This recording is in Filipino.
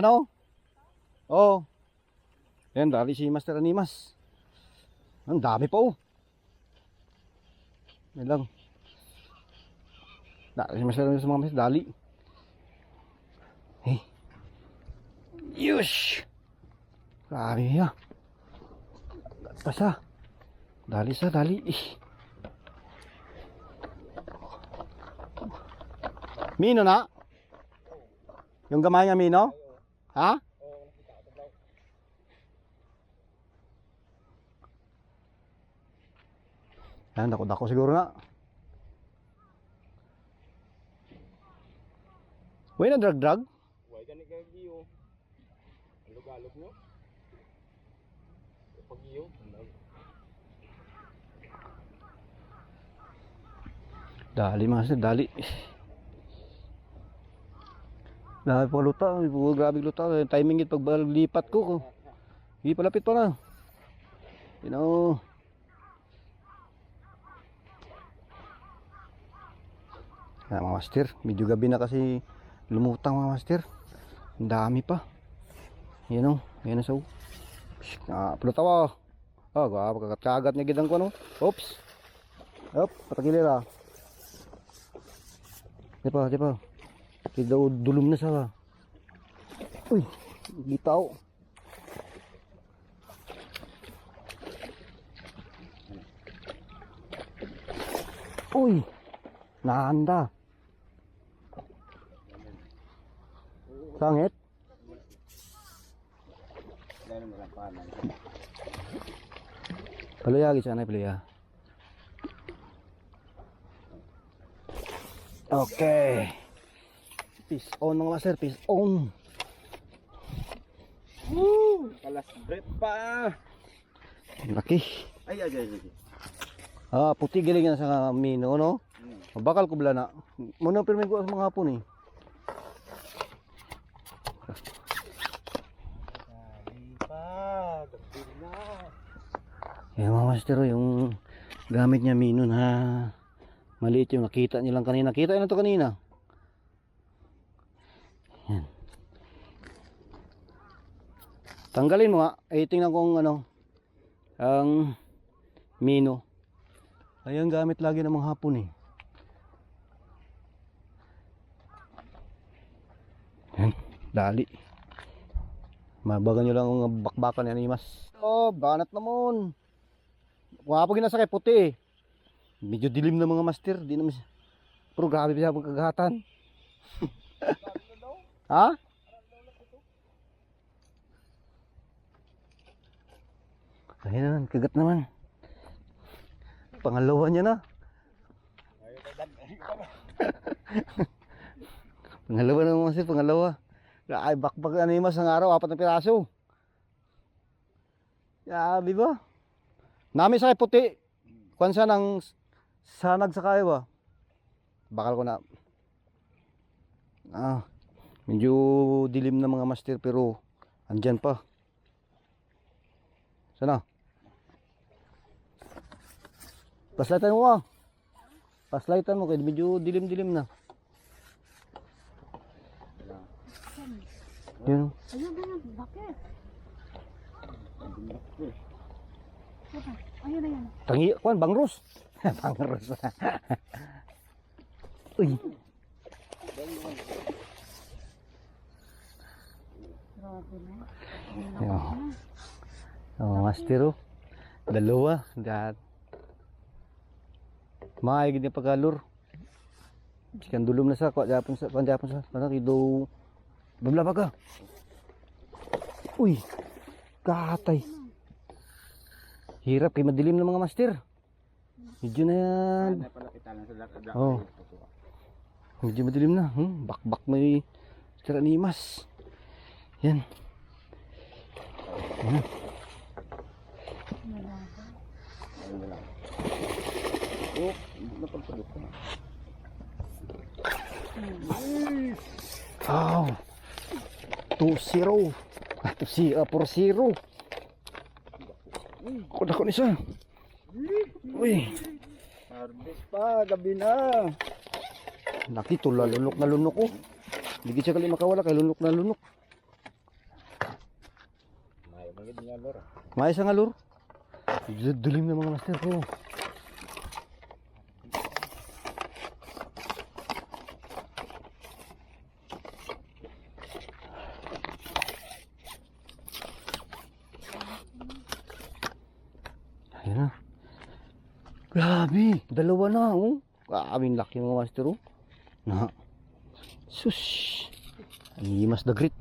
ano? Oh. Yan, dali si Master Animas. Ang dami pa oh. Yan lang. Dali si Master Animas mga mas, dali. Hey. Yush! Grabe ya. Gata sa. Dali sa, dali. Mino na? Yung gamay niya, Mino? Ha? Yan, dako-dako siguro na. Uy, na drag-drag? Huwag ka ni kagiyo. Ang lugalog nyo. Pag-iyo. Dali mga sir, dali. Dali pa luta, po grabe luta. Timing it pag lipat ko. Hindi palapit pa na. You know. Yan mga master, medyo gabi na kasi lumutang mga master. Ang dami pa. Yan o, yan sa Ah, pelutawa. Oh, gua kagat-kagat niya gidang ko no. Oops. Op, patagilir ah. Di pa, di pa. Kita dulum na sa. Uy, gitaw. Uy, nahanda. Sangit? Palaya gitu sana palaya. Okay. Peace on mga master, peace on. Woo! Kalas breath pa. Laki. Ay, ay, ay, ay. Ah, puti giling na sa mino, no? Hmm. Bakal ko bala na. Muna pirmi ko sa mga hapon eh. Yan mga master, oh, yung gamit niya mino na maliit yung nakita niyo lang kanina. Kita niyo na to kanina. Tanggalin mo nga. Ay, tingnan kung ano. Ang mino. Ayan gamit lagi ng mga hapon eh. Yan. Dali. Mabagan nyo lang ang bakbakan ni Animas. Oh, banat naman. Wapo ginasakay puti eh. Medyo dilim na mga master. Di naman. Pero grabe siya pagkagatan. ha? Ayun naman, kagat naman. Pangalawa niya na. Pangalawa na naman siya, pangalawa. Ay, bakbak ano yung mas ang araw, apat na piraso. Yabi ba? Nami sa puti. Kwan siya ng sanag sa kayo ba? Bakal ko na. Ah, medyo dilim na mga master pero andyan pa. Sana? Paslightan mo ah. Paslightan mo kaya medyo dilim-dilim na. Yun. Ayun, ayun, bakit? Ayun, ayun. Tangi, kwan, bangros. bangros. Uy, Grabe na. Oh, master oh. Dalawa. Dat. Maayag din pagkalor. Sikan dulom na sa kwa japon sa kwa japon sa para kido. Babla pa ka. Uy. Katay. Hirap kay madilim ng mga master. Medyo na yan. Oh. Medyo madilim na. Hmm, bakbak may tira ni Mas. Yan. Yan. Ayun na lang. Oh, napagpagod ka. Wow. 2-0. Ah, 2 uh, 4-0. Ako na ko ni sa. Uy. Harvest pa, gabi na. Laki to lalunok na lunok ko. Hindi siya kali makawala kay lunok na lunok. Agad niya loro. May isang alur. Dilim na mga master ko. Ayan na. Grabe, dalawa na oh. Grabe, laki mga master oh. Na. Sus. Ang himas the great.